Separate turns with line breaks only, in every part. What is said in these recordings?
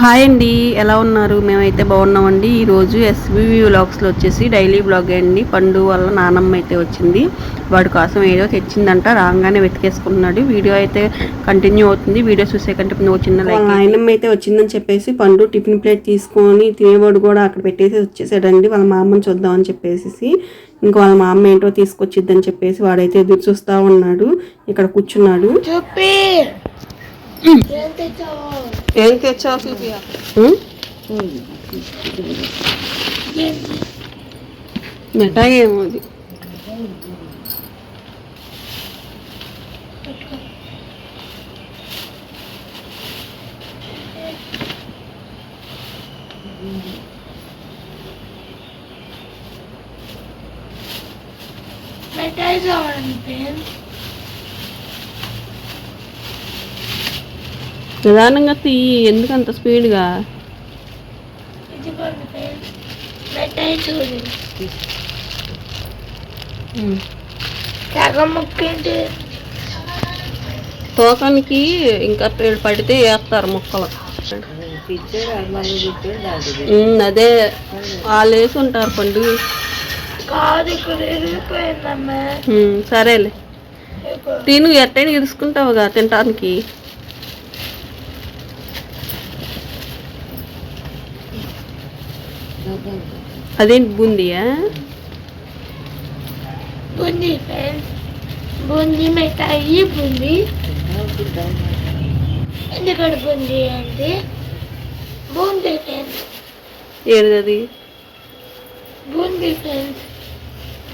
Hi అండి ఎలా ఉన్నారు? మేమైతే బాగున్నామండి. ఈరోజు ఎస్బీవీ వ్లాగ్స్లో వచ్చేసి డైలీ బ్లాగ్ అండి. పండు వాళ్ళ నానమ్మ అయితే వచ్చింది. వాడి కోసం ఏదో తెచ్చిందంట రాగానే వెతికేసుకుంటున్నాడు. వీడియో అయితే కంటిన్యూ అవుతుంది. వీడియో చూసే కంటే చిన్న లైక్ నాయనమ్మ అయితే వచ్చిందని చెప్పేసి పండు టిఫిన్ ప్లేట్ తీసుకొని తినేవాడు కూడా అక్కడ పెట్టేసి వచ్చేసాడండి. వాళ్ళ మా అమ్మని చూద్దామని చెప్పేసి ఇంకా వాళ్ళ మా అమ్మ ఏంటో తీసుకొచ్చిద్దని చెప్పేసి వాడైతే ఎదురు చూస్తా ఉన్నాడు. ఇక్కడ కూర్చున్నాడు.
చూపి. ఏం తెచ్చావు
ఏం తెచ్చావు చూపియా మిఠాయి ఏమో అది
మిఠాయి కావాలండి
నిదానంగా తీయి ఎందుకు అంత స్పీడ్గా తోకానికి ఇంకా పడితే వేస్తారు మొక్కలు. అదే వాళ్ళు వేసి ఉంటారు పండు సరేలే. తిను ఎట్టైనా ఇరుసుకుంటావుగా తినటానికి. అదేంటి బూందియా
బూందీ బూందీ మిఠాయి బూందీ. ఎందుకంటే బూందీ అంటే బూందీ పెన్
ఏది
బూందీ పెన్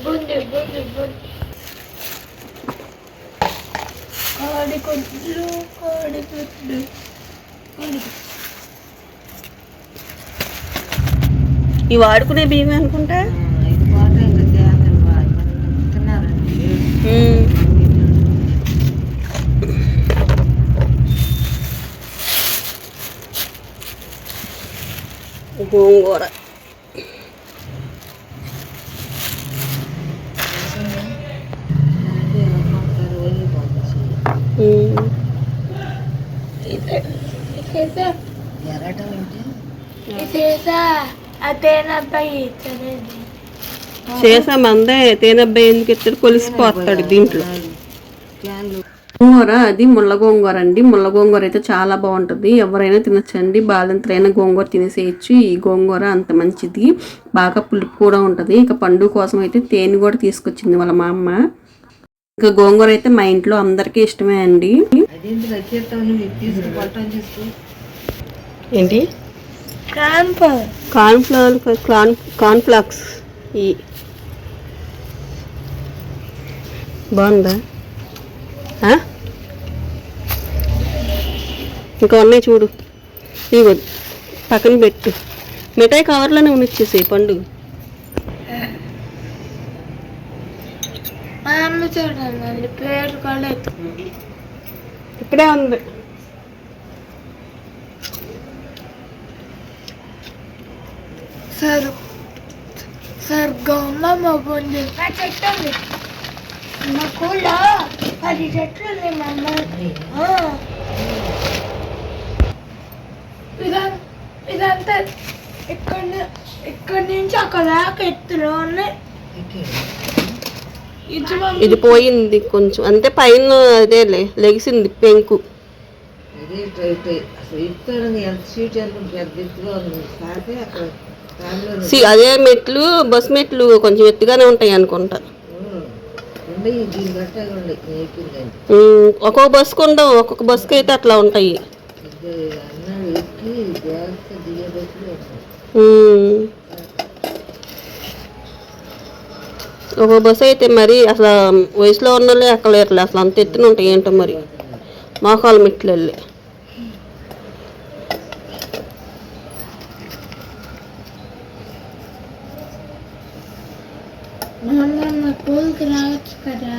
బూందీ బూందీ బూందీ. కోడి గుడ్లు కోడి గుడ్లు కోడి
ఇవి వాడుకునే బియ్యం అనుకుంటా. గోంగూర.
ఇదేసా అదేనబ్బాయి ఇచ్చలేదు
చేసాం అందే తేనెబ్బాయి ఎందుకు ఎత్తాడు? కొలిసిపోతాడు దీంట్లో. గోంగూర అది ముళ్ళ గోంగూర అండి. ముళ్ళ గోంగూర అయితే చాలా బాగుంటుంది. ఎవరైనా తినచ్చండి. బాలంతరైనా గోంగూర తినేసేయచ్చు. ఈ గోంగూర అంత మంచిది. బాగా పులుపు కూడా ఉంటుంది. ఇక పండు కోసం అయితే తేనె కూడా తీసుకొచ్చింది వాళ్ళ మా అమ్మ. ఇంకా గోంగూర అయితే మా ఇంట్లో అందరికీ ఇష్టమే అండి. ఏంటి?
కాంప
కార్న్ఫ్లవర్ కార్న్ కార్న్ఫ్లాక్స్ ఈ. బాగుందా? ఇంకా ఉన్నాయి చూడు. ఇగో పక్కన పెట్టు. మిఠాయి కవర్లోనే ఉనిచ్చేసి పండు.
మా అమ్మ చూడండి పేరు కూడా
ఇక్కడే ఉంది.
సరు సర్గమ్మ మబ్బుంది నా చెట్టు ఉంది మా కూలో పది చెట్లు ఉంది మా అమ్మ ఆ. ఇదం- ఇదంతా ఇక్కడ ఇక్కడి నుంచి అక్కడ దాకా ఎత్తులో ఉన్నాయి ఇది మమ్మీ
ఇది పోయింది కొంచెం అంతే పైన అదేలే లెగిసింది పెంకు. సి అదే మెట్లు బస్ మెట్లు కొంచెం ఎత్తుగానే ఉంటాయి అనుకుంటా. ఒక్కొక్క బస్కు ఉండవు ఒక్కొక్క బస్కి అయితే అట్లా ఉంటాయి. ఒక్కొక్క బస్సు అయితే మరి అసలు వయసులో ఉన్న వాళ్ళే ఎక్కలేరులే అసలు అంత ఎత్తున ఉంటాయి ఏంటో మరి. మోకాలు మెట్లు వెళ్ళి
కూల్కి రావచ్చు కదా.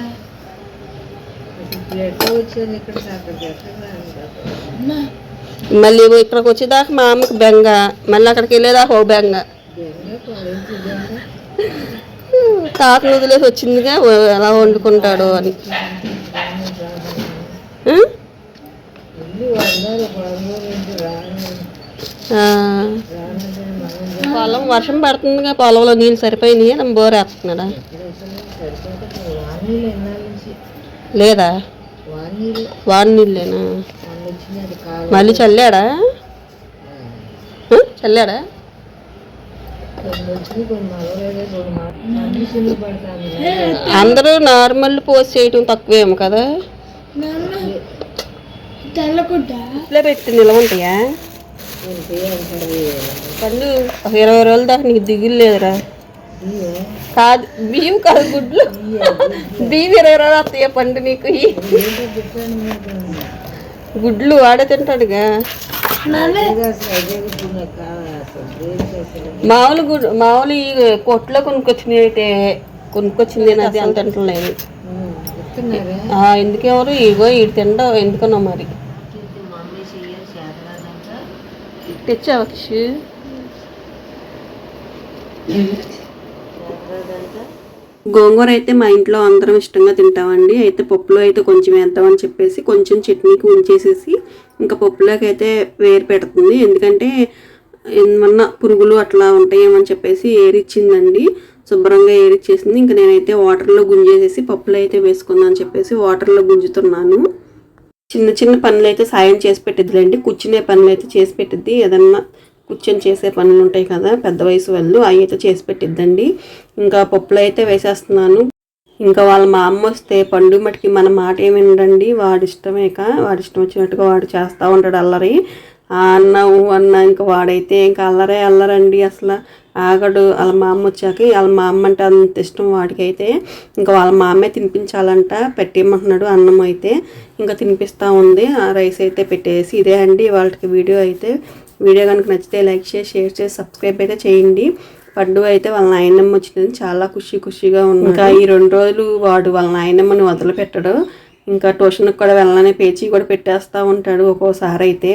మళ్ళీ ఇక్కడికి వచ్చేదాకా మా అమ్మకి బెంగ. మళ్ళీ అక్కడికి వెళ్ళేదాకా ఓ బెంగ. తాతను వదిలేసి వచ్చిందిగా ఎలా వండుకుంటాడో అని. పొలం వర్షం పడుతుందిగా పొలంలో నీళ్ళు సరిపోయినాయి? అని బోర్ వేస్తున్నాడా? లేదా? వాడి నీళ్ళేనా మళ్ళీ చల్లాడా? చల్లాడా? అందరూ నార్మల్ పోస్ట్ చేయటం తక్కువేమో కదా. ఇట్లా పెట్టి నిలవ ఉంటాయా? పండు ఒక ఇరవై రోజుల దాకా నీకు దిగులు లేదురా. కాదు బియ్యం కాదు గుడ్లు. బియ్యం ఇరవై రోజులు వస్తాయా పండు నీకు? ఈ గుడ్లు వాడే తింటాడుగా. మామూలు గుడ్ మామూలు ఈ కొట్లో కొనుక్కొచ్చినవి అయితే కొనుక్కొచ్చింది అది అంత ఎందుకెవరు? ఇగో ఇటు తిండవు ఎందుకన్నా మరి. తెచ్చావా కిషు గోంగూర అయితే మా ఇంట్లో అందరం ఇష్టంగా తింటామండి. అయితే పప్పులో అయితే కొంచెం వేద్దామని చెప్పేసి కొంచెం చట్నీకి ఉంచేసేసి ఇంకా పప్పులోకి అయితే వేరు పెడుతుంది. ఎందుకంటే ఏమన్నా పురుగులు అట్లా ఉంటాయేమని చెప్పేసి ఏరిచ్చిందండి. శుభ్రంగా ఏరిచ్చేసింది. ఇంకా నేనైతే వాటర్లో గుంజేసేసి పప్పులో అయితే వేసుకుందాం అని చెప్పేసి వాటర్లో గుంజుతున్నాను. చిన్న చిన్న పనులు అయితే సాయం చేసి పెట్టిద్దిలేండి. కూర్చునే పనులు అయితే చేసి పెట్టిద్ది. ఏదన్నా కూర్చొని చేసే పనులు ఉంటాయి కదా పెద్ద వయసు వాళ్ళు అవి అయితే చేసి పెట్టిద్దండి. ఇంకా పప్పులు అయితే వేసేస్తున్నాను. ఇంకా వాళ్ళ మా అమ్మ వస్తే పండు మటుకి మన మాట ఏమి వినడండి వాడి ఇష్టమేక వాడి ఇష్టం వచ్చినట్టుగా వాడు చేస్తూ ఉంటాడు అల్లరి. అన్న ఊ అన్న ఇంకా వాడైతే ఇంకా అల్లరే అల్లరండి అసలు. ఆగడు వాళ్ళ మా అమ్మ వచ్చాక వాళ్ళ మా అమ్మ అంటే అంత ఇష్టం వాడికైతే ఇంకా వాళ్ళ మా అమ్మే తినిపించాలంట పెట్టేయమంటున్నాడు అన్నం అయితే. ఇంకా తినిపిస్తూ ఉంది ఆ రైస్ అయితే పెట్టేసి ఇదే అండి వాళ్ళకి వీడియో అయితే. వీడియో కనుక నచ్చితే లైక్ చేసి షేర్ చేసి సబ్స్క్రైబ్ అయితే చేయండి. పండుగ అయితే వాళ్ళ నాయనమ్మ వచ్చింది చాలా ఖుషి ఖుషిగా ఉంది ఇంకా ఈ రెండు రోజులు వాడు వాళ్ళ నాయనమ్మని వదిలిపెట్టడు. ఇంకా ట్యూషన్కి కూడా వెళ్ళాలని పేచీ కూడా పెట్టేస్తూ ఉంటాడు ఒక్కోసారి అయితే.